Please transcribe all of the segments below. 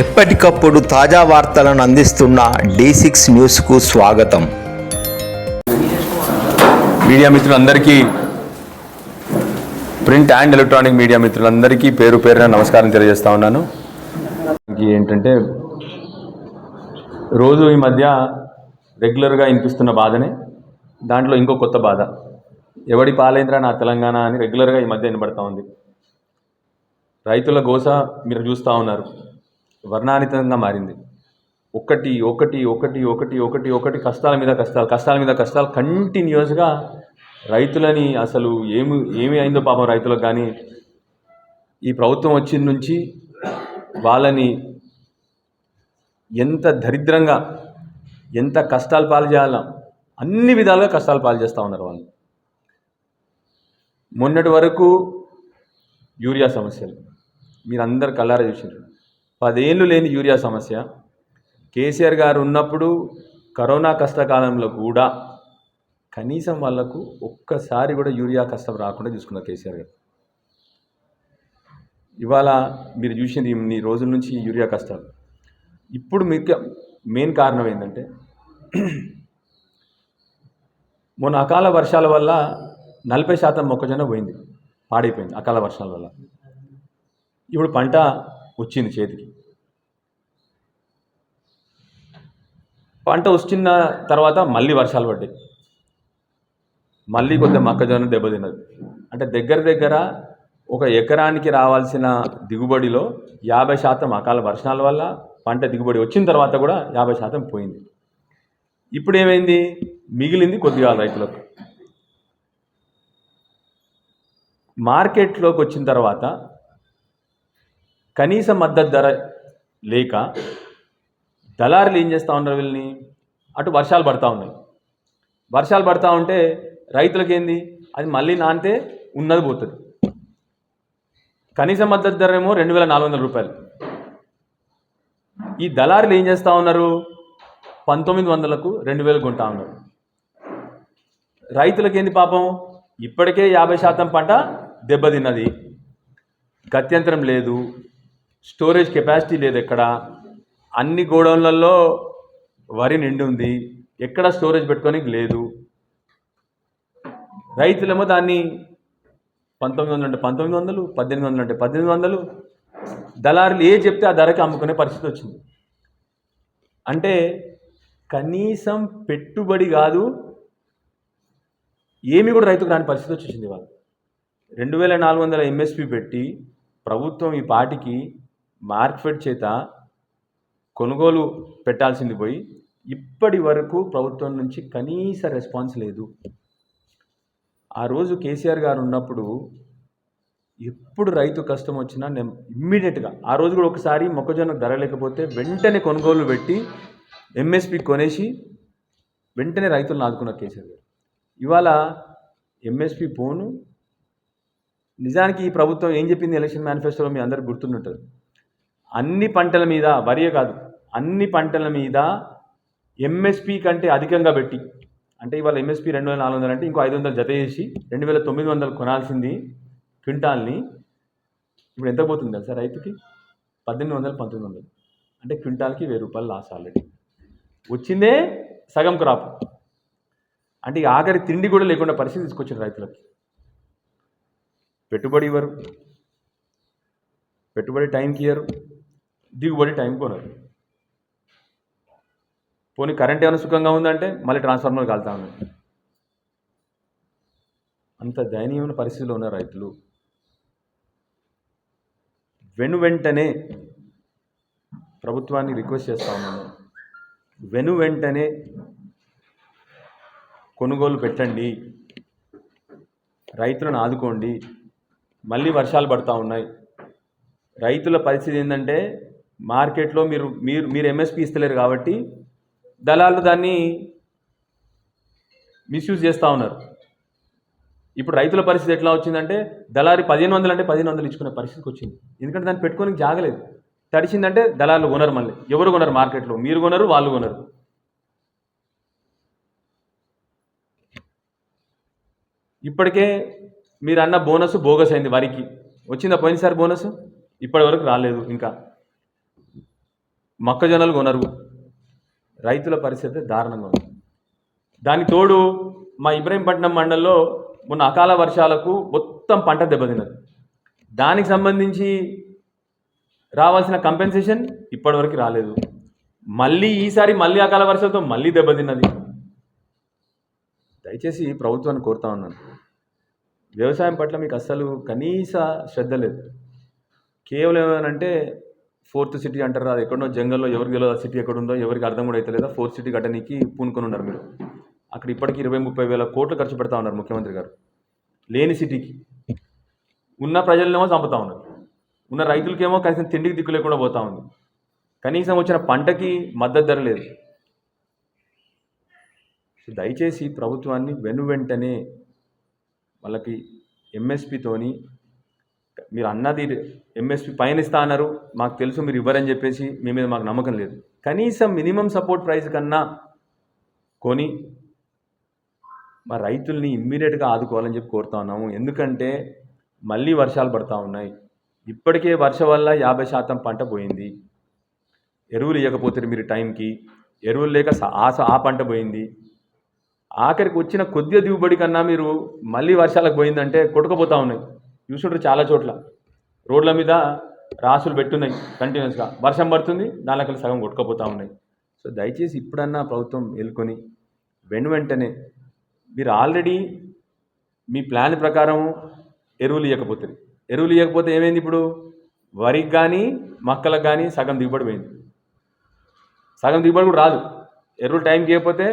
ఎప్పటికప్పుడు తాజా వార్తలను అందిస్తున్న డి సిక్స్ న్యూస్కు స్వాగతం. మీడియా మిత్రులందరికీ ప్రింట్ అండ్ ఎలక్ట్రానిక్ మీడియా మిత్రులందరికీ పేరు పేరున నమస్కారం తెలియజేస్తా ఉన్నాను. ఏంటంటే రోజు ఈ మధ్య రెగ్యులర్గా వినిపిస్తున్న బాధనే దాంట్లో ఇంకో కొత్త బాధ. ఎవడి పాలేంద్ర నా తెలంగాణ అని రెగ్యులర్గా ఈ మధ్య వినబడతా ఉంది. రైతుల గోస మీరు చూస్తూ ఉన్నారు. వర్ణానితంగా మారింది. ఒకటి ఒకటి ఒకటి ఒకటి ఒకటి ఒకటి కష్టాల మీద కష్టాలు కష్టాల మీద కష్టాలు కంటిన్యూస్గా రైతులని అసలు ఏమి ఏమి అయిందో పాపం రైతులకు కానీ ఈ ప్రభుత్వం వచ్చిన నుంచి వాళ్ళని ఎంత దరిద్రంగా ఎంత కష్టాలు పాలు చేయాలా అన్ని విధాలుగా కష్టాలు పాలు చేస్తూ ఉన్నారు వాళ్ళు. మొన్నటి వరకు యూరియా సమస్యలు. మీరందరు కల్లారా చూసినారు పదేళ్ళు లేని యూరియా సమస్య. కేసీఆర్ గారు ఉన్నప్పుడు కరోనా కష్టకాలంలో కూడా కనీసం వాళ్ళకు ఒక్కసారి కూడా యూరియా కష్టం రాకుండా చూసుకున్నారు కేసీఆర్ గారు. ఇవాళ మీరు చూసింది ఇన్ని రోజుల నుంచి యూరియా కష్టాలు. ఇప్పుడు మీకు మెయిన్ కారణం ఏంటంటే మొన్న అకాల వర్షాల వల్ల నలభై శాతం మొక్కజొన్న పోయింది పాడైపోయింది అకాల వర్షాల వల్ల. ఇప్పుడు పంట వచ్చింది చేతికి. పంట వచ్చిన తర్వాత మళ్ళీ వర్షాలు పడ్డాయి. మళ్ళీ కొద్దిగా మొక్కజొన్న దెబ్బతిన్నది. అంటే దగ్గర దగ్గర ఒక ఎకరానికి రావాల్సిన దిగుబడిలో యాభై శాతం అకాల వర్షాల వల్ల పంట దిగుబడి వచ్చిన తర్వాత కూడా యాభై శాతం పోయింది. ఇప్పుడు ఏమైంది? మిగిలింది కొద్దిగా రైతులకు. మార్కెట్లోకి వచ్చిన తర్వాత కనీస మద్దతు ధర లేక దళారులు ఏం చేస్తూ ఉన్నారు వీళ్ళని? అటు వర్షాలు పడతా ఉన్నాయి. వర్షాలు పడతా ఉంటే రైతులకు ఏంది? అది మళ్ళీ నానితే ఉన్నది పోతుంది. కనీస మద్దతు ధర ఏమో రెండు వేల నాలుగు వందల రూపాయలు. ఈ దళారులు ఏం చేస్తూ ఉన్నారు? పంతొమ్మిది వందలకు రెండు వేలు కొంటా ఉన్నారు. రైతులకేంది పాపం? ఇప్పటికే యాభై శాతం పంట దెబ్బతిన్నది. గత్యంతరం లేదు. స్టోరేజ్ కెపాసిటీ లేదు ఎక్కడ. అన్ని గోడౌన్లలో వరి నిండి ఉంది ఎక్కడ స్టోరేజ్ పెట్టుకోనికి లేదు. రైతులేమో దాన్ని పంతొమ్మిది వందలు అంటే పంతొమ్మిది వందలు పద్దెనిమిది వందలు అంటే పద్దెనిమిది వందలు. దళారులు ఏ చెప్తే ఆ ధరకి అమ్ముకునే పరిస్థితి వచ్చింది. అంటే కనీసం పెట్టుబడి కాదు ఏమి కూడా రైతుకు రాని పరిస్థితి వచ్చేసింది వాళ్ళు రెండు వేల నాలుగు వందల ఎంఎస్పి పెట్టి ప్రభుత్వం ఈ పాటికి మార్కెట్ చేత కొనుగోలు పెట్టాల్సింది పోయి ఇప్పటి వరకు ప్రభుత్వం నుంచి కనీస రెస్పాన్స్ లేదు. ఆ రోజు కేసీఆర్ గారు ఉన్నప్పుడు ఎప్పుడు రైతు కష్టం వచ్చినా నేను ఇమ్మీడియట్గా ఆ రోజు కూడా ఒకసారి మొక్కజొన్న ధర లేకపోతే వెంటనే కొనుగోలు పెట్టి ఎంఎస్పి కొనేసి వెంటనే రైతులను ఆదుకున్న కేసీఆర్ గారు. ఇవాళ ఎంఎస్పి పోను. నిజానికి ఈ ప్రభుత్వం ఏం చెప్పింది ఎలక్షన్ మేనిఫెస్టోలో మీ అందరికి గుర్తుంటుంది అన్ని పంటల మీద వరియే కాదు అన్ని పంటల మీద ఎంఎస్పి కంటే అధికంగా పెట్టి అంటే ఇవాళ ఎంఎస్పి రెండు వేల నాలుగు వందలు అంటే ఇంకో ఐదు వందలు జత చేసి రెండు వేల తొమ్మిది వందలు కొనాల్సింది క్వింటాల్ని. ఇప్పుడు ఎంత పోతుంది తెలుసా రైతుకి? పద్దెనిమిది వందలు పంతొమ్మిది వందలు. అంటే క్వింటాల్కి వెయ్యి రూపాయలు లాస్ ఆల్రెడీ. వచ్చిందే సగం క్రాప్. అంటే ఈ ఆఖరి తిండి కూడా లేకుండా పరిస్థితి తీసుకొచ్చిన రైతులకి. పెట్టుబడి ఇవ్వరు. పెట్టుబడి టైంకి ఇయ్యరు. దిగుబడి టైం కొనదు పోనీ కరెంట్ ఏమైనా సుఖంగా ఉందంటే మళ్ళీ ట్రాన్స్ఫార్మర్ కాలుతా అంత దయనీయమైన పరిస్థితిలో ఉన్న రైతులు వెను వెంటనే ప్రభుత్వాన్ని రిక్వెస్ట్ చేస్తా వెను వెంటనే కొనుగోలు పెట్టండి. రైతులను ఆదుకోండి. మళ్ళీ వర్షాలు పడతా ఉన్నాయి. రైతుల పరిస్థితి ఏంటంటే మార్కెట్లో మీరు మీరు మీరు ఎంఎస్పి ఇస్తలేరు కాబట్టి దళాలు దాన్ని మిస్యూజ్ చేస్తూ ఉన్నారు. ఇప్పుడు రైతుల పరిస్థితి ఎట్లా వచ్చిందంటే దళారి పదిహేను వందలు అంటే పదిహేను వందలు ఇచ్చుకునే పరిస్థితికి వచ్చింది. ఎందుకంటే దాన్ని పెట్టుకోనికి జాగలేదు. తడిచిందంటే దళాలు కొనరు మళ్ళీ. ఎవరు కొనరు మార్కెట్లో. మీరు కొనరు వాళ్ళు కొనరు. ఇప్పటికే మీరు అన్న బోనస్ బోగస్ అయింది వరికి. వచ్చిందా పోయినసారి బోనస్? ఇప్పటి వరకు రాలేదు ఇంకా. మొక్కజొన్నలు కొనరు. రైతుల పరిస్థితి దారుణంగా ఉంది. దానికి తోడు మా ఇబ్రహీంపట్నం మండలంలో మొన్న అకాల వర్షాలకు మొత్తం పంట దెబ్బతిన్నది. దానికి సంబంధించి రావాల్సిన కంపెన్సేషన్ ఇప్పటివరకు రాలేదు. మళ్ళీ ఈసారి మళ్ళీ అకాల వర్షాలతో మళ్ళీ దెబ్బతిన్నది. దయచేసి ప్రభుత్వాన్ని కోరుతా ఉన్నాను. వ్యవసాయం పట్ల మీకు అస్సలు కనీస శ్రద్ధ లేదు. కేవలం ఏమనంటే ఫోర్త్ సిటీ అంటారు? అది ఎక్కడో జంగల్లో ఎవరికి తెలియదు ఆ సిటీ ఎక్కడ ఉందో ఎవరికి అర్థం కూడా అవుతలేదా ఫోర్త్ సిటీ కట్టడానికి పూనుకొని ఉన్నారు మీరు. అక్కడ ఇప్పటికి ఇరవై ముప్పై వేల కోట్లు ఖర్చు పెడతా ఉన్నారు ముఖ్యమంత్రి గారు. లేని సిటీకి. ఉన్న ప్రజలనేమో చంపుతా ఉన్నారు. ఉన్న రైతులకేమో కనీసం తిండికి దిక్కు లేకుండా పోతా ఉంది. కనీసం వచ్చిన పంటకి మద్దతు ధర లేదు. సో దయచేసి ప్రభుత్వాన్ని వెను వెంటనే వాళ్ళకి ఎంఎస్పితోని మీరు అన్నది ఎంఎస్పి పైన ఇస్తా అన్నారు. మాకు తెలుసు మీరు ఇవ్వరని చెప్పేసి మీ మీద మాకు నమ్మకం లేదు. కనీసం మినిమం సపోర్ట్ ప్రైస్ కన్నా కొని మా రైతుల్ని ఇమ్మీడియట్గా ఆదుకోవాలని చెప్పి కోరుతా ఉన్నాము. ఎందుకంటే మళ్ళీ వర్షాలు పడతా ఉన్నాయి. ఇప్పటికే వర్షం వల్ల యాభై శాతం పంట పోయింది. ఎరువులు ఇవ్వకపోతే మీరు టైంకి ఎరువులు లేక ఆ స- ఆ పంట పోయింది. ఆఖరికి వచ్చిన కొద్దిగా దిగుబడి కన్నా మీరు మళ్ళీ వర్షాలకు పోయిందంటే కొట్టుకుపోతా ఉన్నాయి. చూసుంటారు చాలా చోట్ల. రోడ్ల మీద రాసులు పెట్టున్నాయి కంటిన్యూస్గా. వర్షం పడుతుంది దానిలోకి సగం కొట్టుకపోతూ ఉన్నాయి. సో దయచేసి ఇప్పుడన్నా ప్రభుత్వం వెళ్ళుకొని వెను వెంటనే మీరు ఆల్రెడీ మీ ప్లాన్ ప్రకారం ఎరువులు ఇవ్వకపోతుంది ఎరువులు ఇవ్వకపోతే ఏమైంది ఇప్పుడు? వరికి కానీ మొక్కలకు కానీ సగం దిగుబడి పోయింది. సగం దిగుబడి కూడా రాదు. ఎరువులు టైంకి ఇవ్వకపోతే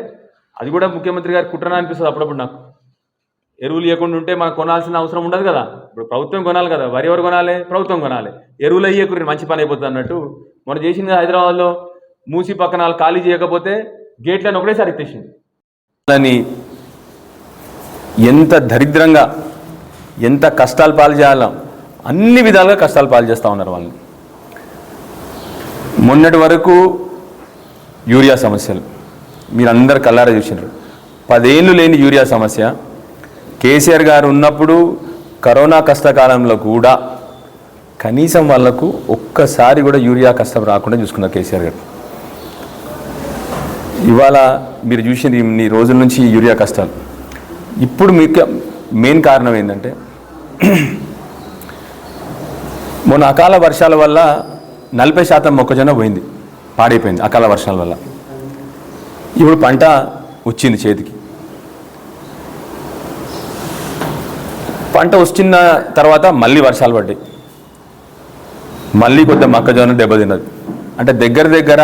అది కూడా ముఖ్యమంత్రి గారి కుట్రన అనిపిస్తుంది అప్పుడప్పుడు నాకు. ఎరువులు ఇవ్వకుండా ఉంటే మనకు కొనాల్సిన అవసరం ఉండదు కదా. ఇప్పుడు ప్రభుత్వం కొనాలి కదా. వరి ఎవరు కొనాలి? ప్రభుత్వం కొనాలి. ఎరువులు అయ్యేకురి మంచి పని అయిపోతుంది అన్నట్టు మనం చేసింది హైదరాబాద్లో. మూసి పక్కన వాళ్ళు ఖాళీ చేయకపోతే గేట్లను ఒకటేసారి ఎత్తేసింది. వాళ్ళని ఎంత దరిద్రంగా ఎంత కష్టాలు పాలు చేయాలో అన్ని విధాలుగా కష్టాలు పాలు చేస్తూ ఉన్నారు వాళ్ళని. మొన్నటి వరకు యూరియా సమస్యలు. మీరు అందరు కల్లారా చూసినారు. పదేళ్ళు లేని యూరియా సమస్య. కేసీఆర్ గారు ఉన్నప్పుడు కరోనా కష్టకాలంలో కూడా కనీసం వాళ్ళకు ఒక్కసారి కూడా యూరియా కష్టం రాకుండా చూసుకున్నారు కేసీఆర్ గారు. ఇవాళ మీరు చూసింది ఇన్ని రోజుల నుంచి యూరియా కష్టాలు. ఇప్పుడు మీకు మెయిన్ కారణం ఏంటంటే మొన్న అకాల వర్షాల వల్ల నలభై శాతం మొక్కజొన్న పోయింది పాడైపోయింది అకాల వర్షాల వల్ల. ఇప్పుడు పంట వచ్చింది చేతికి. పంట వచ్చిన తర్వాత మళ్ళీ వర్షాలు పడ్డాయి. మళ్ళీ కొద్దిగా మొక్కజొన్న దెబ్బతిన్నది. అంటే దగ్గర దగ్గర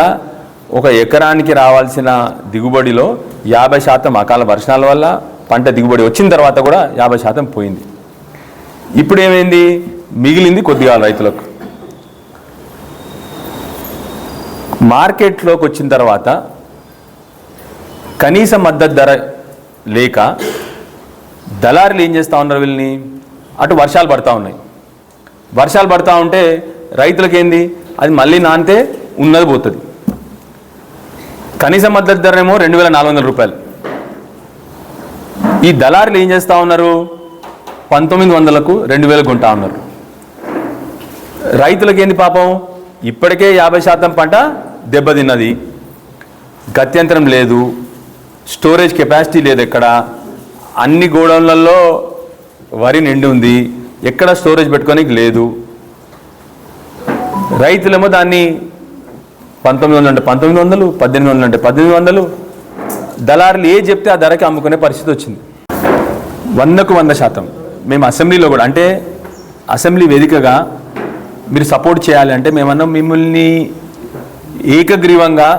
ఒక ఎకరానికి రావాల్సిన దిగుబడిలో యాభై శాతం అకాల వర్షాల వల్ల పంట దిగుబడి వచ్చిన తర్వాత కూడా యాభై శాతం పోయింది. ఇప్పుడు ఏమైంది? మిగిలింది కొద్దిగా రైతులకు. మార్కెట్లోకి వచ్చిన తర్వాత కనీస మద్దతు ధర లేక దళారులు ఏం చేస్తూ ఉన్నారు వీళ్ళని? అటు వర్షాలు పడతా ఉన్నాయి. వర్షాలు పడతా ఉంటే రైతులకేంది? అది మళ్ళీ నానితే ఉన్నది పోతుంది. కనీస మద్దతు ధర ఏమో రెండు వేల నాలుగు వందల రూపాయలు. ఈ దళారులు ఏం చేస్తూ ఉన్నారు? పంతొమ్మిది వందలకు రెండు వేలు కొంటా ఉన్నారు. రైతులకేంది పాపం? ఇప్పటికే యాభై శాతం పంట దెబ్బతిన్నది. గత్యంతరం లేదు. స్టోరేజ్ కెపాసిటీ లేదు ఎక్కడ. అన్ని గోడౌన్లలో వరి నిండి ఉంది. ఎక్కడ స్టోరేజ్ పెట్టుకోనికి లేదు. రైతులేమో దాన్ని పంతొమ్మిది వందలు అంటే పంతొమ్మిది వందలు పద్దెనిమిది వందలు అంటే పద్దెనిమిది వందలు. దళారులు ఏ చెప్తే ఆ ధరకి అమ్ముకునే పరిస్థితి వచ్చింది. వందకు వంద శాతం. మేము అసెంబ్లీలో కూడా అంటే అసెంబ్లీ వేదికగా మీరు సపోర్ట్ చేయాలి అంటే మేమన్నా మిమ్మల్ని ఏకగ్రీవంగా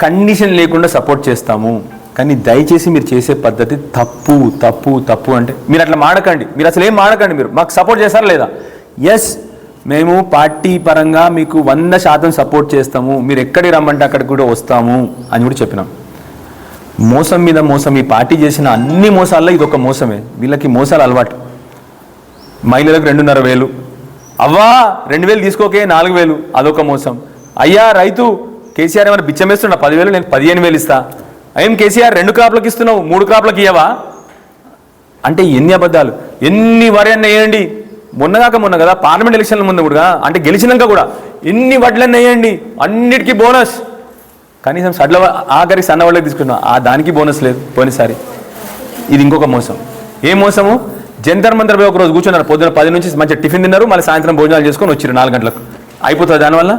కండిషన్ లేకుండా సపోర్ట్ చేస్తాము. కానీ దయచేసి మీరు చేసే పద్ధతి తప్పు తప్పు తప్పు అంటే మీరు అట్లా మాడకండి. మీరు అసలు ఏం మాడకండి మీరు? మాకు సపోర్ట్ చేస్తారా లేదా? ఎస్ మేము పార్టీ పరంగా మీకు వంద శాతం సపోర్ట్ చేస్తాము. మీరు ఎక్కడికి రమ్మంటే అక్కడికి కూడా వస్తాము అని కూడా చెప్పినాం. మోసం మీద మోసం ఈ పార్టీ చేసిన అన్ని మోసాల్లో ఇది ఒక మోసమే. వీళ్ళకి మోసాలు అలవాటు. మహిళలకు రెండున్నర వేలు. అవ్వా రెండు వేలు తీసుకోకే నాలుగు వేలు. అదొక మోసం. అయ్యా రైతు కేసీఆర్ ఏమైనా బిచ్చం వేస్తున్నా పదివేలు నేను పదిహేను వేలు ఇస్తా. ఏం కేసీఆర్ రెండు క్రాప్లకు ఇస్తున్నావు మూడు క్రాప్లకు ఇవ్వవా అంటే ఎన్ని అబద్ధాలు. ఎన్ని వరన్న వేయండి. మొన్నగాక మొన్న కదా పార్లమెంట్ ఎలక్షన్ల ముందు కూడా అంటే గెలిచినాక కూడా ఎన్ని వడ్లన్నీ వేయండి. అన్నిటికీ బోనస్. కనీసం సడ్ల ఆఖరికి సన్న వాళ్ళకి తీసుకున్నాం ఆ దానికి బోనస్ లేదు పోయినసారి. ఇది ఇంకొక మోసం. ఏ మోసము? జంతర్ మంతర్ పోయి ఒక రోజు కూర్చున్నారు. పొద్దున పది నుంచి మంచి టిఫిన్ తిన్నారు మళ్ళీ సాయంత్రం భోజనాలు చేసుకొని వచ్చారు నాలుగు గంటలకు. అయిపోతుంది దానివల్ల?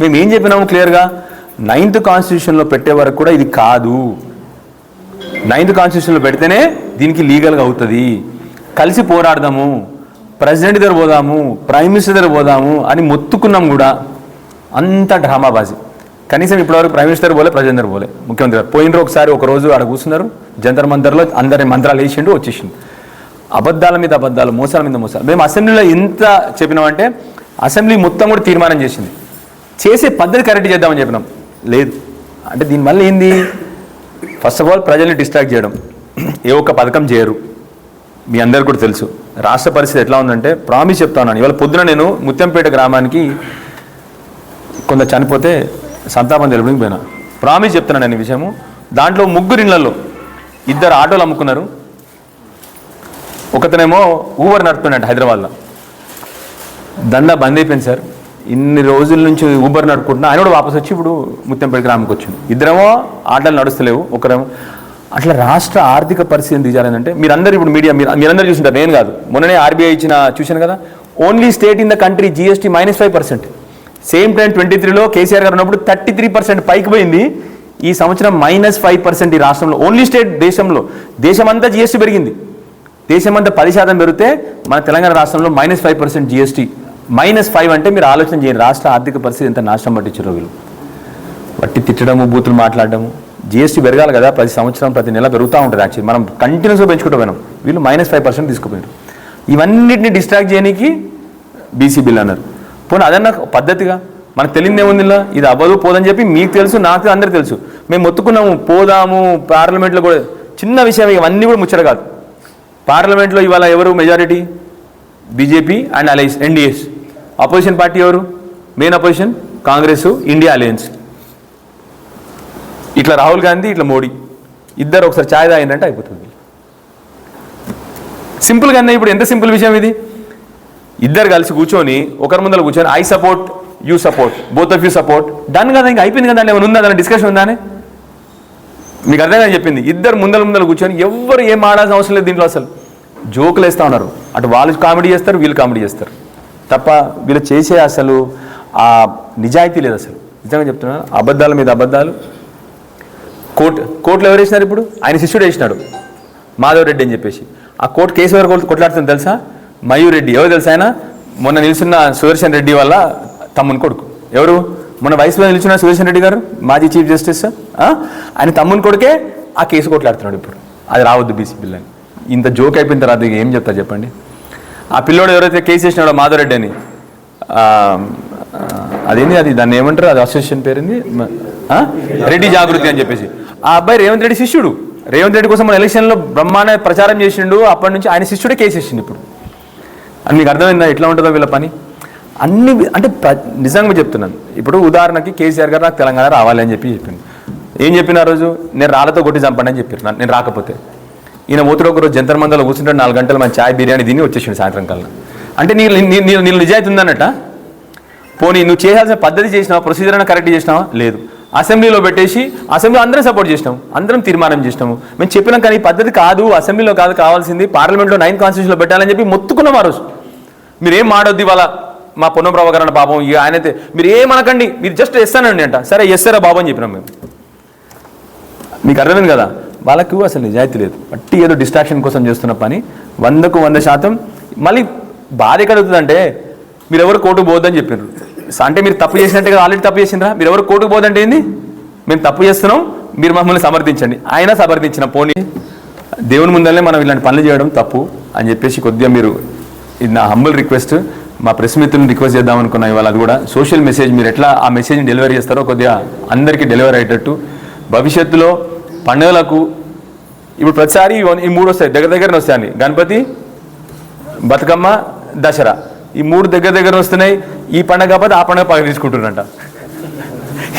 మేము ఏం చెప్పినాము క్లియర్గా? నైన్త్ కాన్స్టిట్యూషన్లో పెట్టే వరకు కూడా ఇది కాదు. నైన్త్ కాన్స్టిట్యూషన్లో పెడితేనే దీనికి లీగల్గా అవుతుంది. కలిసి పోరాడదాము. ప్రెసిడెంట్ దగ్గర పోదాము. ప్రైమ్ మినిస్టర్ దగ్గర పోదాము అని మొత్తుకున్నాం కూడా. అంత డ్రామాబాజీ. కనీసం ఇప్పటివరకు ప్రైమ్ మినిస్టర్ పోలే ప్రెసిడెంట్ దగ్గర పోలే. ముఖ్యమంత్రి గారు పోయినరు ఒకసారి ఒక రోజు ఆడ కూర్చున్నారు. జంతర్ మంతర్లో అందరి మంత్రాలు వేసిండు వచ్చేసిండు. అబద్ధాల మీద అబద్ధాలు మోసాల మీద మోసాలు. మేము అసెంబ్లీలో ఎంత చెప్పినామంటే అసెంబ్లీ మొత్తం కూడా తీర్మానం చేసింది. చేసే పద్ధతి కరెక్ట్ చేద్దామని చెప్పినాం. లేదు. అంటే దీనివల్ల ఏంది? ఫస్ట్ ఆఫ్ ఆల్ ప్రజల్ని డిస్ట్రాక్ట్ చేయడం. ఏ ఒక్క పథకం చేయరు. మీ అందరు కూడా తెలుసు. రాష్ట్ర పరిస్థితి ఎట్లా ఉందంటే ప్రామిస్ చెప్తాను ఇవాళ పొద్దున నేను ముత్యంపేట గ్రామానికి కొంత చనిపోతే సంతాపం తెలుపునికి పోయినా. ప్రామిస్ చెప్తున్నాను నేను విషయము. దాంట్లో ముగ్గురు ఇళ్ళలో ఇద్దరు ఆటోలు అమ్ముకున్నారు. ఒకతనేమో ఊబర్ నడుపుతున్నాడు హైదరాబాద్లో. దందా బంద్ అయిపోయింది సార్. ఇన్ని రోజుల నుంచి ఊబర్ నడుపుకుంటున్నా. ఆయన కూడా వాపస్ వచ్చి ఇప్పుడు ముత్యంపేట గ్రామంకి వచ్చింది ఇద్దరేమో ఆటలు నడుస్తలేవు. ఒకరేమో అట్లా రాష్ట్ర ఆర్థిక పరిస్థితిని దిగాలంటే మీరందరూ ఇప్పుడు మీడియా మీరు మీరందరూ చూసింటారు. నేను కాదు. మొన్ననే ఆర్బీఐ ఇచ్చిన చూశాను కదా? Only state in the country GST minus five percent same time twenty త్రీలో కేసీఆర్ గారు ఉన్నప్పుడు థర్టీ త్రీ పర్సెంట్ పైకి పోయింది. ఈ సంవత్సరం మైనస్ ఫైవ్ పర్సెంట్ ఈ రాష్ట్రంలో. ఓన్లీ స్టేట్ దేశంలో. దేశమంతా జీఎస్టీ పెరిగింది. దేశమంతా పది శాతం పెరిగితే మన తెలంగాణ రాష్ట్రంలో minus five percent GST minus five అంటే మీరు ఆలోచన చేయండి. రాష్ట్ర ఆర్థిక పరిస్థితి ఎంత నాశనం పట్టించారో వీళ్ళు. వట్టి తిట్టడము బూతులు మాట్లాడడము జీఎస్టీ పెరగాలి కదా ప్రతి సంవత్సరం ప్రతి నెల పెరుగుతూ ఉంటుంది యాక్చువల్లీ మనం కంటిన్యూస్గా పెంచుకుంటూ పోయినాం. వీళ్ళు మైనస్ ఫైవ్ పర్సెంట్ తీసుకుపోయారు ఇవన్నిటిని డిస్ట్రాక్ట్ చేయడానికి బీసీ బిల్ అన్నారు. పోనీ అదన్న పద్ధతిగా? మనకు తెలియదు ఏముంది ఇది అవ్వదు పోదని చెప్పి మీకు తెలుసు నాకు అందరికీ తెలుసు. మేము మొత్తుకున్నాము పోదాము పార్లమెంట్లో కూడా చిన్న విషయం ఇవన్నీ కూడా ముచ్చట కాదు. పార్లమెంట్లో ఇవాళ ఎవరు majority BJP and allies NDA's opposition party ఎవరు? Main opposition Congress India alliance ఇట్లా రాహుల్ గాంధీ ఇట్లా మోడీ. ఇద్దరు ఒకసారి ఛాయ్ తాగిందంటే అయిపోతుంది. సింపుల్గా అన్న ఇప్పుడు ఎంత సింపుల్ విషయం ఇది? ఇద్దరు కలిసి కూర్చొని ఒకరి ముందర కూర్చొని I support you support both of you support done కదా ఇంకా అయిపోయింది కదా ఏమైనా ఉందా? దాని డిస్కషన్ ఉందానే మీకు అర్థం కానీ చెప్పింది. ఇద్దరు ముందర ముందర కూర్చొని ఎవ్వరు ఏం ఆడాల్సిన అవసరం లేదు దీంట్లో అసలు. జోకులు వేస్తూ ఉన్నారు. అటు వాళ్ళు కామెడీ చేస్తారు వీళ్ళు కామెడీ చేస్తారు. తప్ప వీళ్ళు చేసే అసలు ఆ నిజాయితీ లేదు అసలు. నిజంగా చెప్తున్నాను అబద్ధాల మీద అబద్ధాలు. కోర్టు కోర్టులో ఎవరు వేసినారు ఇప్పుడు? ఆయన శిష్యుడు వేసినాడు మాధవ్ రెడ్డి అని చెప్పేసి. ఆ కోర్టు కేసు ఎవరు కొట్లాడుతుంది తెలుసా? మయూర్ రెడ్డి. ఎవరు తెలుసా ఆయన? మొన్న నిలుచున్న సుదర్శన్ రెడ్డి వల్ల తమ్ముని కొడుకు. ఎవరు? మొన్న వయసులో నిలిచిన సుదర్శన్ రెడ్డి గారు? మాజీ చీఫ్ జస్టిస్ ఆయన తమ్ముని కొడుకే ఆ కేసు కొట్లాడుతున్నాడు ఇప్పుడు. అది రావద్దు బీసీ బిల్ అని. ఇంత జోక్ అయిపోయిన తర్వాత ఏం చెప్తా చెప్పండి? ఆ పిల్లోడు ఎవరైతే కేసు వేసినాడో మాధవరెడ్డి అని అదేంది అది దాన్ని ఏమంటారు అది అసోసియేషన్ పేరుంది? రెడ్డి జాగృతి అని చెప్పేసి. ఆ అబ్బాయి రేవంత్ రెడ్డి శిష్యుడు. రేవంత్ రెడ్డి కోసం మన ఎలక్షన్లో బ్రహ్మాండ ప్రచారం చేసిండు అప్పటి నుంచి ఆయన శిష్యుడే కేసు వేసిండు ఇప్పుడు. అని మీకు అర్థమైందా? ఎట్లా ఉంటుందో వీళ్ళ పని? అన్ని అంటే నిజంగా చెప్తున్నాను. ఇప్పుడు ఉదాహరణకి కేసీఆర్ గారు నాకు తెలంగాణ రావాలి అని చెప్పి చెప్పింది ఏం చెప్పిన రోజు? నేను రాళ్ళతో కొట్టి చంపండి అని చెప్పారు నేను రాకపోతే. ఈయన మూతుడు ఒకరోజు జంతర్ మందలో కూర్చుంటాడు నాలుగు గంటలు మన చాయ్ బిర్యానీ తిని వచ్చేసిండు సాయంత్రం కల్లా. అంటే నీ నీ- నీళ్ళు నిజాయితీ ఉందన్నట పోనీ నువ్వు చేయాల్సిన పద్ధతి చేసినావా? ప్రొసీజర్ అయినా కరెక్ట్ చేసినావా? లేదు. అసెంబ్లీలో పెట్టేసి అసెంబ్లీ అందరం సపోర్ట్ చేసినాం. అందరం తీర్మానం చేసినాము. మేము చెప్పినాం కానీ పద్ధతి కాదు అసెంబ్లీలో కాదు కావాల్సింది పార్లమెంట్లో నైన్ కాన్స్టిట్యూషన్లో పెట్టాలని చెప్పి మొత్తుకున్నాం ఆ రోజు. మీరు ఏం మాడొద్దు ఇవాళ మా పొన్నం గారు పాపం ఇక ఆయనైతే మీరు ఏం అనకండి మీరు జస్ట్ ఎస్తానండి అంట. సరే ఎస్సారా బాబు అని చెప్పినాం మేము. మీకు అర్థమైంది కదా? వాళ్ళకు అసలు నిజాయితీ లేదు. పట్టి ఏదో డిస్ట్రాక్షన్ కోసం చేస్తున్న పని. వందకు వంద శాతం మళ్ళీ బాధ కలుగుతుందంటే మీరు ఎవరు కోర్టుకు పోవద్దని చెప్పారు అంటే మీరు తప్పు చేసినట్టే కదా ఆల్రెడీ తప్పు చేసిండ్రా. మీరు ఎవరు కోర్టుకు పోదంటే ఏంది? మేము తప్పు చేస్తున్నాం మీరు మమ్మల్ని సమర్థించండి. ఆయన సమర్థించిన పోనీ. దేవుని ముందరనే మనం ఇలాంటి పనులు చేయడం తప్పు. అని చెప్పేసి కొద్దిగా మీరు ఇది నా హంబుల్ రిక్వెస్ట్ మా ప్రెస్ మిత్రులను రిక్వెస్ట్ చేద్దాం అనుకున్నా ఇవాళ అది కూడా. సోషల్ మెసేజ్ మీరు ఎట్లా ఆ మెసేజ్ని డెలివరీ చేస్తారో కొద్దిగా అందరికీ డెలివరీ అయ్యేటట్టు. భవిష్యత్తులో పండుగలకు ఇప్పుడు ప్రతిసారి ఈ మూడు వస్తాయి. దగ్గర దగ్గరనే వస్తాయండి గణపతి బతుకమ్మ దసరా. ఈ మూడు దగ్గర దగ్గర వస్తున్నాయి. ఈ పండగ కాకపోతే ఆ పండగ పగ తీసుకుంటున్నారంట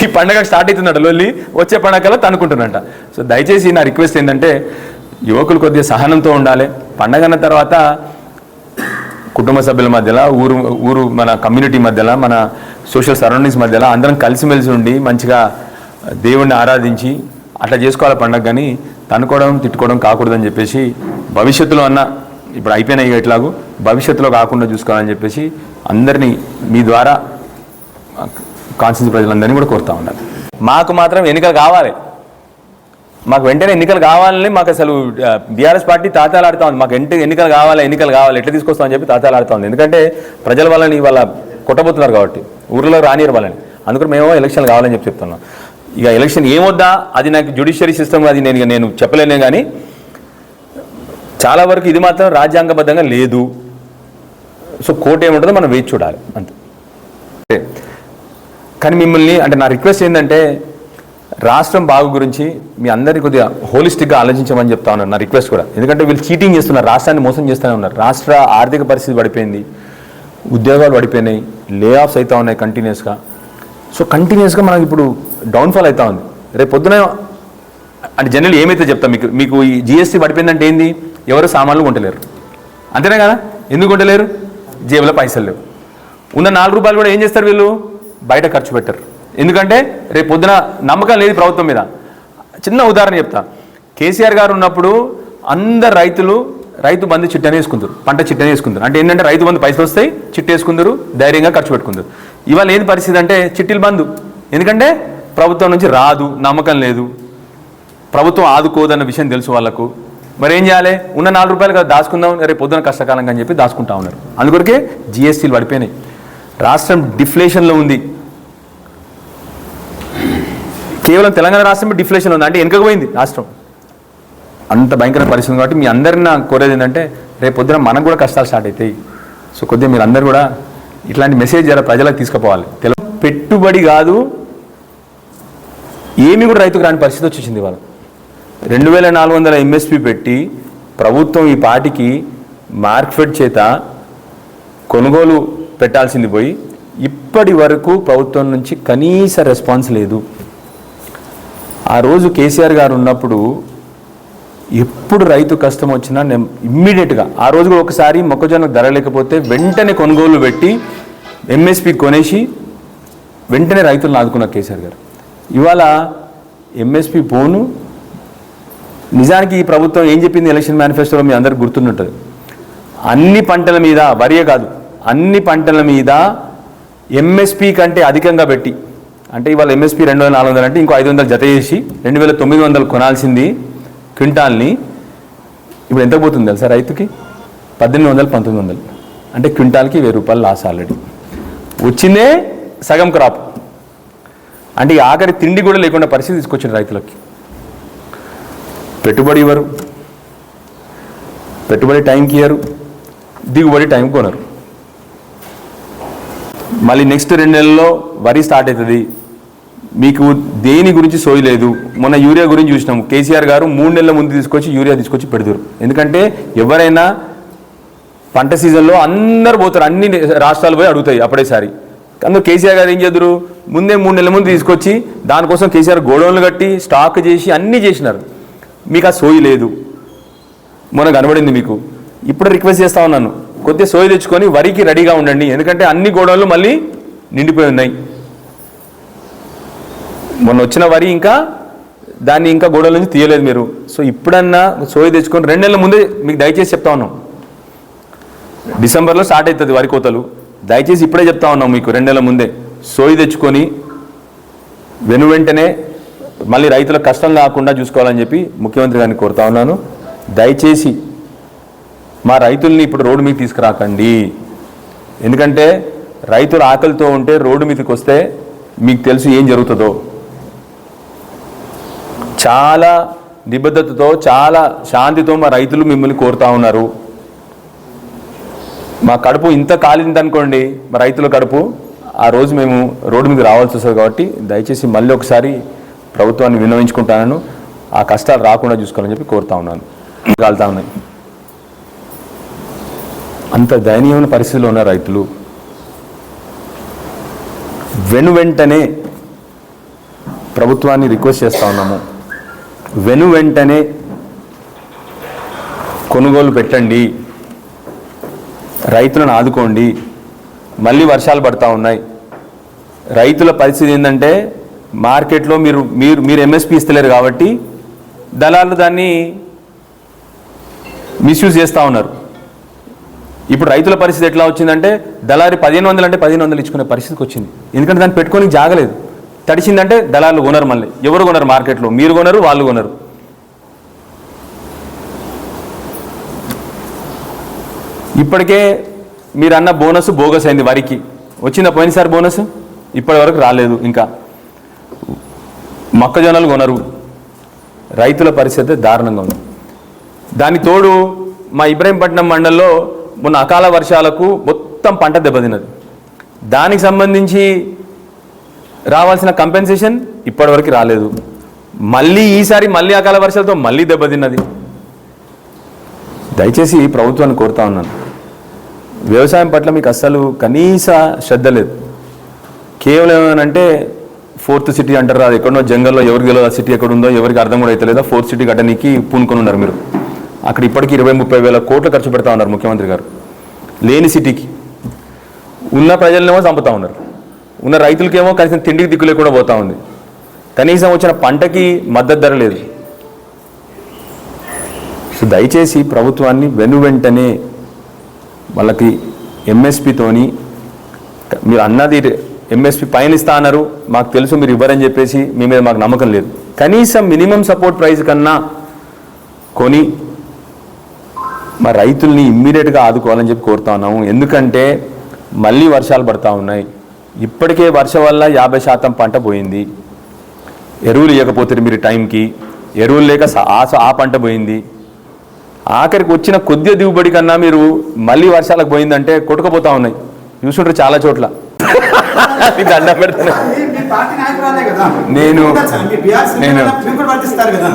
ఈ పండగ స్టార్ట్ అవుతుందంట. లొల్లి వచ్చే పండగలో తనుకుంటున్నారంట సో దయచేసి నా రిక్వెస్ట్ ఏంటంటే యువకులు కొద్దిగా సహనంతో ఉండాలి. పండగ అన్న తర్వాత కుటుంబ సభ్యుల మధ్యలో ఊరు ఊరు మన కమ్యూనిటీ మధ్యలో మన సోషల్ సరౌండింగ్స్ మధ్యలో అందరం కలిసిమెలిసి ఉండి మంచిగా దేవుణ్ణి ఆరాధించి అట్లా చేసుకోవాలి పండగ కానీ తనుకోవడం తిట్టుకోవడం కాకూడదని చెప్పేసి భవిష్యత్తులో అన్న ఇప్పుడు అయిపోయినాయి ఎట్లాగూ భవిష్యత్తులో కాకుండా చూసుకోవాలని చెప్పేసి అందరినీ మీ ద్వారా కాన్స్టిట్యూన్సీ ప్రజలందరినీ కూడా కోరుతా ఉన్నారు మాకు మాత్రం ఎన్నికలు కావాలి. మాకు వెంటనే ఎన్నికలు కావాలని మాకు అసలు బీఆర్ఎస్ పార్టీ తాతాలాడుతూ ఉంది. మాకు వెంటనే ఎన్నికలు కావాలి ఎన్నికలు కావాలి ఎట్లా తీసుకొస్తామని చెప్పి తాతాలాడుతూ ఉంది. ఎందుకంటే ప్రజల వాళ్ళని వాళ్ళ కొట్టబోతున్నారు కాబట్టి ఊర్లో రానియరు వాళ్ళని. అందుకని మేము ఎలక్షన్లు కావాలని చెప్పి చెప్తున్నాం. ఇక ఎలక్షన్ ఏమొద్దా? అది నాకు జ్యుడిషియరీ సిస్టమ్ అది నేను నేను చెప్పలేనే కానీ చాలా వరకు ఇది మాత్రం రాజ్యాంగబద్ధంగా లేదు. సో కోర్టు ఏముంటుందో మనం వేచి చూడాలి. అంతే. కానీ మిమ్మల్ని అంటే నా రిక్వెస్ట్ ఏంటంటే రాష్ట్రం బాగు గురించి మీ అందరినీ కొద్దిగా హోలిస్టిక్గా ఆలోచించమని చెప్తా ఉన్నాను నా రిక్వెస్ట్ కూడా. ఎందుకంటే వీళ్ళు చీటింగ్ చేస్తున్నారు రాష్ట్రాన్ని మోసం చేస్తూనే ఉన్నారు. రాష్ట్ర ఆర్థిక పరిస్థితి పడిపోయింది ఉద్యోగాలు పడిపోయినాయి లే ఆఫ్స్ అవుతా ఉన్నాయి కంటిన్యూస్గా సో కంటిన్యూస్గా మనకి ఇప్పుడు డౌన్ఫాల్ అవుతా ఉంది. రేపు పొద్దున అంటే జనరల్ ఏమైతే చెప్తాం మీకు? మీకు ఈ జిఎస్టీ పడిపోయిందంటే ఏంది? ఎవరు సామాన్లు కొంటలేరు. అంతేనే కదా? ఎందుకు కొంటలేరు? జేబులో పైసలు లేవు. ఉన్న నాలుగు రూపాయలు కూడా ఏం చేస్తారు వీళ్ళు? బయట ఖర్చు పెట్టరు. ఎందుకంటే రేపు పొద్దున నమ్మకం లేదు ప్రభుత్వం మీద. చిన్న ఉదాహరణ చెప్తా. కేసీఆర్ గారు ఉన్నప్పుడు అందరు రైతులు రైతు బంధు చిట్టని వేసుకుంటారు పంట చిట్టని వేసుకుంటారు అంటే ఏంటంటే రైతు బంధు పైసలు వస్తాయి చిట్టు వేసుకుందరు ధైర్యంగా ఖర్చు పెట్టుకుందరు. ఇవాళ ఏది పరిస్థితి అంటే చిట్టిల బంధు. ఎందుకంటే ప్రభుత్వం నుంచి రాదు నమ్మకం లేదు. ప్రభుత్వం ఆదుకోదన్న విషయం తెలుసు వాళ్ళకు. మరి ఏం చేయాలి? ఉన్న నాలుగు రూపాయలు కదా దాచుకుందాం రేపు పొద్దున కష్టకాలంగా అని చెప్పి దాచుకుంటా ఉన్నారు. అందుకొరకే జిఎస్టీలు పడిపోయినాయి. రాష్ట్రం డిఫ్లేషన్లో ఉంది. కేవలం తెలంగాణ రాష్ట్రం డిఫ్లేషన్ ఉంది. అంటే వెనుకపోయింది రాష్ట్రం. అంత భయంకర పరిస్థితి కాబట్టి మీ అందరిని నాకు కోరేది ఏంటంటే రేపు పొద్దున మనకు కూడా కష్టాలు స్టార్ట్ అవుతాయి. సో కొద్దిగా మీరు అందరు కూడా ఇట్లాంటి మెసేజ్ జర ప్రజలకు తీసుకుపోవాలి. తెల పెట్టుబడి కాదు ఏమి కూడా రైతుకు రాని పరిస్థితి వచ్చింది వాళ్ళు రెండు వేల నాలుగు వందల ఎంఎస్పి పెట్టి ప్రభుత్వం ఈ పాటికి మార్క్ఫెడ్ చేత కొనుగోలు పెట్టాల్సింది పోయి ఇప్పటి వరకు ప్రభుత్వం నుంచి కనీస రెస్పాన్స్ లేదు. ఆ రోజు కేసీఆర్ గారు ఉన్నప్పుడు ఎప్పుడు రైతు కష్టం వచ్చినా నేను ఇమ్మీడియట్గా ఆ రోజు కూడా ఒకసారి మొక్కజొన్న ధర లేకపోతే వెంటనే కొనుగోలు పెట్టి ఎంఎస్పి కొనేసి వెంటనే రైతులను ఆదుకున్నారు కేసీఆర్ గారు. ఇవాళ ఎంఎస్పి పోను నిజానికి ఈ ప్రభుత్వం ఏం చెప్పింది ఎలక్షన్ మేనిఫెస్టోలో మీ అందరికి గుర్తుంటుంది అన్ని పంటల మీద వరియే కాదు అన్ని పంటల మీద ఎంఎస్పి కంటే అధికంగా పెట్టి అంటే ఇవాళ ఎంఎస్పి రెండు వేల నాలుగు వందలు అంటే ఇంకో ఐదు వందలు జత చేసి రెండు వేల తొమ్మిది వందలు కొనాల్సింది క్వింటాల్ని. ఇప్పుడు ఎంత పోతుంది తెలుసా రైతుకి? పద్దెనిమిది వందలు పంతొమ్మిది వందలు. అంటే క్వింటాల్కి వెయ్యి రూపాయలు లాస్ ఆల్రెడీ వచ్చిందే సగం క్రాప్ అంటే ఈ ఆఖరి తిండి కూడా లేకుండా పరిస్థితి తీసుకొచ్చిన రైతులకి. పెట్టుబడి ఇవ్వరు. పెట్టుబడి టైంకి ఇయ్యరు. దిగుబడి టైం కొనరు. మళ్ళీ నెక్స్ట్ రెండు నెలల్లో వరి స్టార్ట్ అవుతుంది. మీకు దేని గురించి సోయి లేదు. మొన్న యూరియా గురించి చూసినాము. కేసీఆర్ గారు మూడు నెలల ముందు తీసుకొచ్చి యూరియా తీసుకొచ్చి పెడతారు. ఎందుకంటే ఎవరైనా పంట సీజన్లో అందరు పోతారు. అన్ని రాష్ట్రాలు పోయి అడుగుతాయి అప్పుడేసారి. అందులో కేసీఆర్ గారు ఏం చేద్దరు? ముందే మూడు నెలల ముందు తీసుకొచ్చి దానికోసం కేసీఆర్ గోడౌన్లు కట్టి స్టాక్ చేసి అన్నీ చేసినారు. మీకు ఆ సోయి లేదు. మొన్న కనబడింది మీకు. ఇప్పుడు రిక్వెస్ట్ చేస్తా ఉన్నాను. కొద్దిగా సోయి తెచ్చుకొని వరికి రెడీగా ఉండండి. ఎందుకంటే అన్ని గోడౌన్లు మళ్ళీ నిండిపోయి ఉన్నాయి. మొన్న వచ్చిన వరి ఇంకా దాన్ని ఇంకా గోడల నుంచి తీయలేదు మీరు. సో ఇప్పుడన్నా సోయి తెచ్చుకొని రెండు నెలల ముందే మీకు దయచేసి చెప్తా ఉన్నాం. డిసెంబర్లో స్టార్ట్ అవుతుంది వరి కోతలు. దయచేసి ఇప్పుడే చెప్తా ఉన్నాం మీకు రెండు నెలల ముందే. సోయి తెచ్చుకొని వెను వెంటనే మళ్ళీ రైతులకు కష్టం కాకుండా చూసుకోవాలని చెప్పి ముఖ్యమంత్రి గారిని కోరుతా ఉన్నాను. దయచేసి మా రైతుల్ని ఇప్పుడు రోడ్డు మీద తీసుకురాకండి. ఎందుకంటే రైతులు ఆకలితో ఉంటే రోడ్డు మీదకి వస్తే మీకు తెలుసు ఏం జరుగుతుందో. చాలా నిబద్ధతతో చాలా శాంతితో మా రైతులు మిమ్మల్ని కోరుతా ఉన్నారు. మా కడుపు ఇంత కాలిందనుకోండి మా రైతుల కడుపు ఆ రోజు మేము రోడ్డు మీద రావాల్సి వస్తుంది కాబట్టి దయచేసి మళ్ళీ ఒకసారి ప్రభుత్వాన్ని విన్నవించుకుంటానను. ఆ కష్టాలు రాకుండా చూసుకోవాలని చెప్పి కోరుతా ఉన్నాను. కాలుతా ఉన్నాయి. అంత దయనీయమైన పరిస్థితిలో ఉన్న రైతులు వెను వెంటనే ప్రభుత్వాన్ని రిక్వెస్ట్ చేస్తూ ఉన్నాము. వెను వెంటనే కొనుగోలు పెట్టండి. రైతులను ఆదుకోండి. మళ్ళీ వర్షాలు పడతా ఉన్నాయి. రైతుల పరిస్థితి ఏంటంటే మార్కెట్లో మీరు మీరు మీరు ఎంఎస్పి ఇస్తలేరు కాబట్టి దళాలు దాన్ని మిస్యూజ్ చేస్తూ ఉన్నారు. ఇప్పుడు రైతుల పరిస్థితి ఎట్లా వచ్చిందంటే దళారి పదిహేను వందలు అంటే పదిహేను వందలు ఇచ్చుకునే పరిస్థితికి వచ్చింది. ఎందుకంటే దాన్ని పెట్టుకొని జాగలేదు. తడిచిందంటే దళాలు కొనరు మళ్ళీ. ఎవరు కొనరు మార్కెట్లో? మీరు కొనరు వాళ్ళు కొనరు. ఇప్పటికే మీరు అన్న బోనస్ బోగస్ అయింది వరికి. వచ్చిందా పోయినసారి బోనస్? ఇప్పటి వరకు రాలేదు ఇంకా. మొక్కజొన్నలు కొనరు. రైతుల పరిస్థితి దారుణంగా ఉంది. దాని తోడు మా ఇబ్రహీంపట్నం మండలంలో మొన్న అకాల వర్షాలకు మొత్తం పంట దెబ్బతిన్నది. దానికి సంబంధించి రావాల్సిన కంపెన్సేషన్ ఇప్పటివరకు రాలేదు. మళ్ళీ ఈసారి మళ్ళీ అకాల వర్షాలతో మళ్ళీ దెబ్బతిన్నది. దయచేసి ప్రభుత్వాన్ని కోరుతా ఉన్నాను. వ్యవసాయం పట్ల మీకు అస్సలు కనీస శ్రద్ధ లేదు. కేవలం ఏమనంటే ఫోర్త్ సిటీ అంటారు అది ఎక్కడో జంగల్లో ఎవరికి తెలియదు ఆ సిటీ ఎక్కడ ఉందో ఎవరికి అర్థం కూడా అవుతలేదా ఫోర్త్ సిటీ కట్టడానికి పూనుకొని ఉన్నారు మీరు. అక్కడ ఇప్పటికీ ఇరవై ముప్పై వేల కోట్లు ఖర్చు పెడతా ఉన్నారు ముఖ్యమంత్రి గారు. లేని సిటీకి. ఉన్న ప్రజలనేమో చంపుతా ఉన్నారు. ఉన్న రైతులకేమో కనీసం తిండికి దిక్కులే కూడా పోతా ఉంది. కనీసం వచ్చిన పంటకి మద్దతు ధర లేదు. సో దయచేసి ప్రభుత్వాన్ని వెను వెంటనే వాళ్ళకి ఎంఎస్పితోని మీరు అన్నది ఎంఎస్పి పైన ఇస్తా అన్నారు మాకు తెలుసు మీరు ఇవ్వరని చెప్పేసి మీ మీద మాకు నమ్మకం లేదు. కనీసం మినిమం సపోర్ట్ ప్రైస్ కన్నా కొని మా రైతుల్ని ఇమ్మీడియట్గా ఆదుకోవాలని చెప్పి కోరుతా ఉన్నాము. ఎందుకంటే మళ్ళీ వర్షాలు పడతా ఉన్నాయి. ఇప్పటికే వర్షం వల్ల యాభై శాతం పంట పోయింది. ఎరువులు ఇవ్వకపోతే మీరు టైంకి ఎరువులు లేక ఆ పంట పోయింది. ఆఖరికి వచ్చిన కొద్ది దిగుబడి కన్నా మీరు మళ్ళీ వర్షాలకు పోయిందంటే కొట్టుకుపోతా ఉన్నాయి. చూసుంటారు చాలా చోట్ల. దండం పెడుతున్నా. నేను- నేను-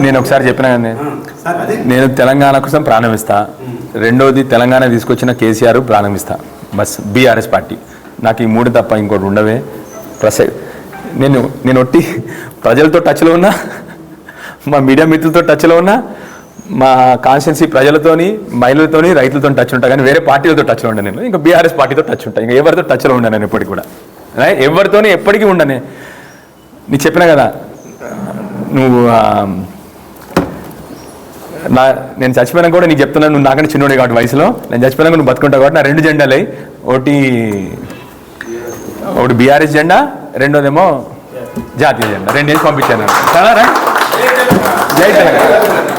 నేను ఒకసారి చెప్పిన కదా నేను. తెలంగాణ కోసం ప్రాణం ఇస్తా. రెండోది తెలంగాణ తీసుకొచ్చిన కేసీఆర్ ప్రాణం ఇస్తా. బస్ బీఆర్ఎస్ పార్టీ. నాకు ఈ మూడు తప్ప ఇంకోటి ఉండవే. ప్రస నేను నేను ఒట్టి ప్రజలతో టచ్లో ఉన్నా మా మీడియా మిత్రులతో టచ్లో ఉన్నా మా కాన్స్టిట్యున్సీ ప్రజలతోని మహిళలతోని రైతులతో టచ్ ఉంటా. కానీ వేరే పార్టీలతో టచ్లో ఉండను నేను. ఇంకా బీఆర్ఎస్ పార్టీతో టచ్ ఉంటా. ఇంకా ఎవరితో టచ్లో ఉండను నేను ఇప్పటికి కూడా. ఎవరితోనే ఎవరితోని ఎప్పటికీ ఉండనే. నీకు చెప్పిన కదా నువ్వు నా నేను చచ్చిపోయినా కూడా నీకు చెప్తున్నాను నువ్వు నాకంటే చిన్నోడే కాబట్టి వయసులో. నేను చచ్చిపోయినా నువ్వు బతుకుంటావు కాబట్టి నా రెండు జెండాలు. అయ్యి ఒకటి ఒకటి బీఆర్ఎస్ జెండా రెండోదేమో జాతీయ జెండా. రెండేసి పంపించాను. చాలా రైట్ జై తెలంగాణ.